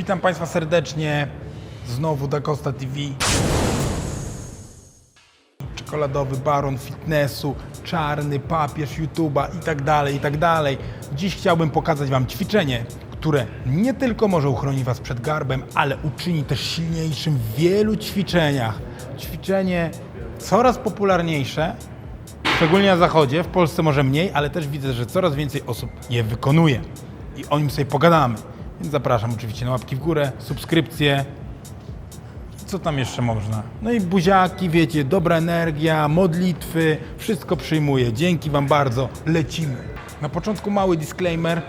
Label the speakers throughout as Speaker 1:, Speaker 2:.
Speaker 1: Witam Państwa serdecznie. Znowu Da Costa TV. Czekoladowy baron fitnessu, czarny papież YouTube'a i tak dalej, i tak dalej. Dziś chciałbym pokazać Wam ćwiczenie, które nie tylko może uchronić Was przed garbem, ale uczyni też silniejszym w wielu ćwiczeniach. Ćwiczenie coraz popularniejsze, szczególnie na zachodzie, w Polsce może mniej, ale też widzę, że coraz więcej osób je wykonuje. I o nim sobie pogadamy. Więc zapraszam oczywiście na łapki w górę, subskrypcje. Co tam jeszcze można? No i buziaki, wiecie, dobra energia, modlitwy, wszystko przyjmuję. Dzięki Wam bardzo, lecimy. Na początku mały disclaimer.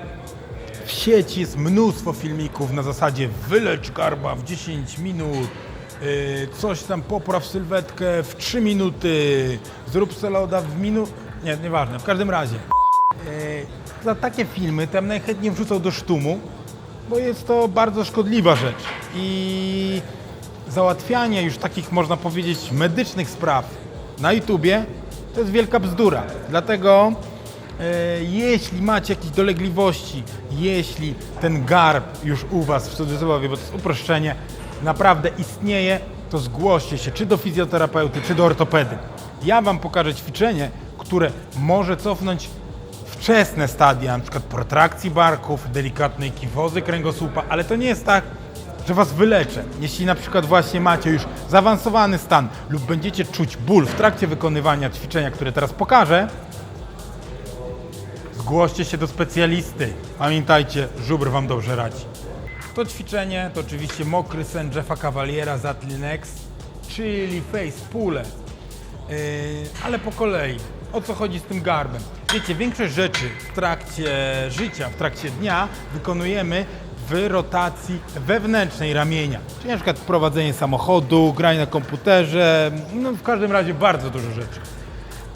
Speaker 1: W sieci jest mnóstwo filmików na zasadzie wylecz garba w 10 minut, yy, coś tam popraw sylwetkę w 3 minuty, zrób seloda w minut... Nie, nieważne, w każdym razie. Yy, za takie filmy tam najchętniej wrzucał do sztumu, bo jest to bardzo szkodliwa rzecz. I załatwianie już takich, można powiedzieć, medycznych spraw na YouTubie to jest wielka bzdura. Dlatego e, jeśli macie jakieś dolegliwości, jeśli ten garb już u Was, w cudzysłowie, bo to jest uproszczenie, naprawdę istnieje, to zgłoście się czy do fizjoterapeuty, czy do ortopedy. Ja Wam pokażę ćwiczenie, które może cofnąć wczesne stadia, przykład protrakcji barków, delikatnej kiwozy kręgosłupa, ale to nie jest tak, że was wyleczę. Jeśli na przykład właśnie macie już zaawansowany stan lub będziecie czuć ból w trakcie wykonywania ćwiczenia, które teraz pokażę, zgłoście się do specjalisty. Pamiętajcie, żubr wam dobrze radzi. To ćwiczenie to oczywiście mokry sen Jeffa Cavaliera z Atlinex, czyli face pulle. Yy, ale po kolei. O co chodzi z tym garbem? Wiecie, większość rzeczy w trakcie życia, w trakcie dnia wykonujemy w rotacji wewnętrznej ramienia. Czyli na przykład prowadzenie samochodu, granie na komputerze, no w każdym razie bardzo dużo rzeczy.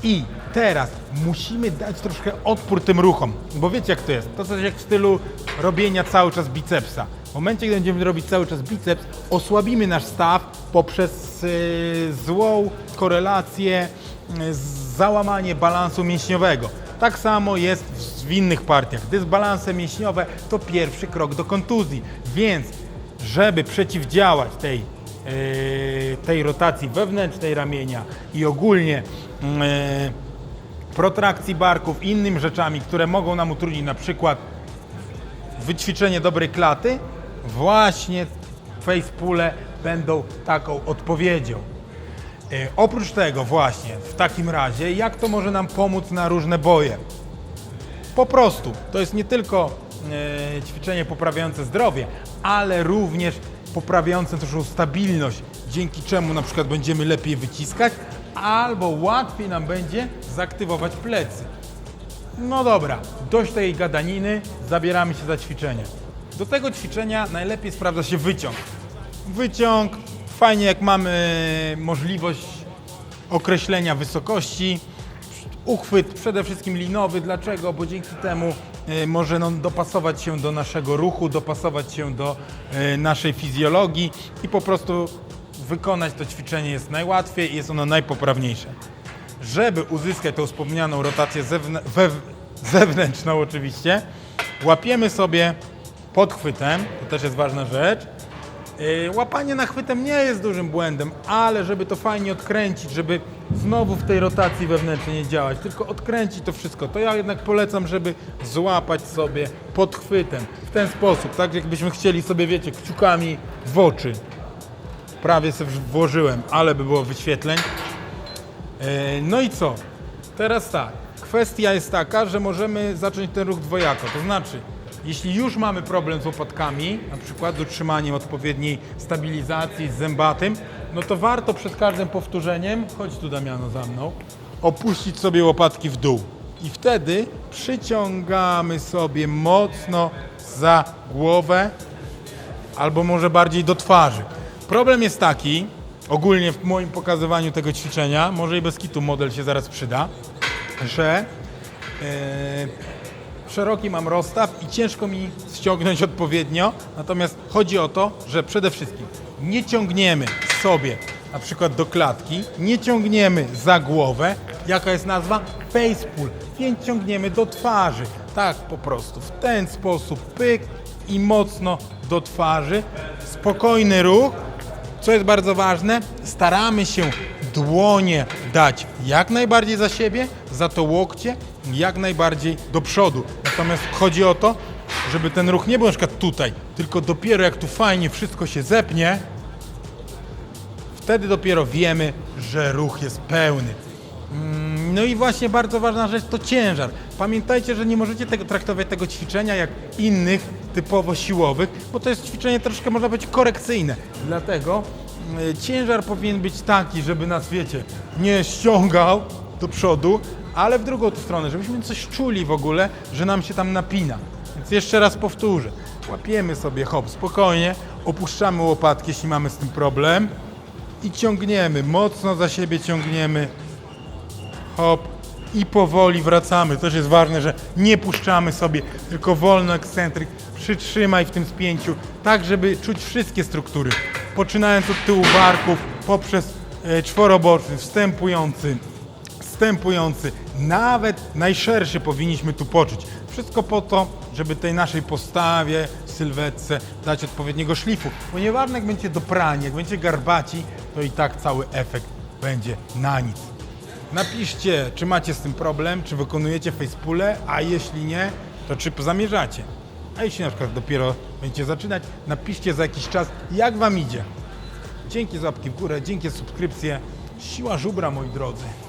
Speaker 1: I teraz musimy dać troszkę odpór tym ruchom, bo wiecie jak to jest. To coś jak w stylu robienia cały czas bicepsa. W momencie, gdy będziemy robić cały czas biceps, osłabimy nasz staw poprzez yy, złą korelację, yy, załamanie balansu mięśniowego. Tak samo jest w, innych partiach. Dysbalanse mięśniowe to pierwszy krok do kontuzji, więc żeby przeciwdziałać tej yy, tej rotacji wewnętrznej ramienia i ogólnie yy, protrakcji barków, innym rzeczami, które mogą nam utrudnić na przykład wyćwiczenie dobrej klaty, właśnie face pulle będą taką odpowiedzią. Yy, oprócz tego właśnie, w takim razie, jak to może nam pomóc na różne boje? Po prostu, to jest nie tylko e, ćwiczenie poprawiające zdrowie, ale również poprawiające też stabilność, dzięki czemu na przykład będziemy lepiej wyciskać, albo łatwiej nam będzie zaktywować plecy. No dobra, dość tej gadaniny, zabieramy się za ćwiczenie. Do tego ćwiczenia najlepiej sprawdza się wyciąg. Wyciąg, fajnie jak mamy możliwość określenia wysokości, uchwyt przede wszystkim linowy. Dlaczego? Bo dzięki temu e, może on dopasować się do naszego ruchu, dopasować się do e, naszej fizjologii i po prostu wykonać to ćwiczenie jest najłatwiej i jest ono najpoprawniejsze. Żeby uzyskać tą wspomnianą rotację zewnętrzną oczywiście, łapiemy sobie podchwytem, to też jest ważna rzecz, Łapanie nachwytem nie jest dużym błędem, ale żeby to fajnie odkręcić, żeby znowu w tej rotacji wewnętrznej nie działać, tylko odkręcić to wszystko, to ja jednak polecam, żeby złapać sobie podchwytem w ten sposób, tak jakbyśmy chcieli sobie, wiecie, kciukami w oczy. Prawie sobie włożyłem, ale by było wyświetleń. Yy, No i co? Teraz tak. Kwestia jest taka, że możemy zacząć ten ruch dwojako. To znaczy, jeśli już mamy problem z łopatkami, na przykład z utrzymaniem odpowiedniej stabilizacji, z zębatym, no to warto przed każdym powtórzeniem, chodź tu Damiano za mną, opuścić sobie łopatki w dół. I wtedy przyciągamy sobie mocno za głowę, albo może bardziej do twarzy. Problem jest taki, ogólnie w moim pokazywaniu tego ćwiczenia, może i bez kitu model się zaraz przyda, że e, szeroki mam rozstaw i ciężko mi ściągnąć odpowiednio, natomiast chodzi o to, że przede wszystkim nie ciągniemy sobie na przykład do klatki, nie ciągniemy za głowę, jaka jest nazwa? Face pull, więc ciągniemy do twarzy, tak po prostu, w ten sposób, pyk i mocno do twarzy. Spokojny ruch. Co jest bardzo ważne, staramy się dłonie dać jak najbardziej za siebie, za to łokcie jak najbardziej do przodu. Natomiast chodzi o to, żeby ten ruch nie był na przykład tutaj, tylko dopiero jak tu fajnie wszystko się zepnie, wtedy dopiero wiemy, że ruch jest pełny. Mm, No i właśnie bardzo ważna rzecz to ciężar. Pamiętajcie, że nie możecie tego, traktować tego ćwiczenia jak innych typowo siłowych, bo to jest ćwiczenie troszkę można być korekcyjne. Dlatego y, ciężar powinien być taki, żeby nas, wiecie, nie ściągał do przodu, ale w drugą stronę, żebyśmy coś czuli w ogóle, że nam się tam napina. Więc jeszcze raz powtórzę. Łapiemy sobie hop spokojnie, opuszczamy łopatki, jeśli mamy z tym problem i ciągniemy, mocno za siebie ciągniemy, hop i powoli wracamy. Też jest ważne, że nie puszczamy sobie, tylko wolno ekscentryk, przytrzymaj w tym spięciu, tak żeby czuć wszystkie struktury, poczynając od tyłu barków, poprzez e, czworoboczny, wstępujący, wstępujący, nawet najszerszy powinniśmy tu poczuć. Wszystko po to, żeby tej naszej postawie, sylwetce dać odpowiedniego szlifu. Bo nieważne jak będziecie doprani, jak będziecie garbaci, to i tak cały efekt będzie na nic. Napiszcie, czy macie z tym problem, czy wykonujecie facepule, a jeśli nie, to czy zamierzacie. A jeśli na przykład dopiero będziecie zaczynać, napiszcie za jakiś czas, jak Wam idzie. Dzięki za łapki w górę, dzięki za subskrypcję. Siła żubra, moi drodzy.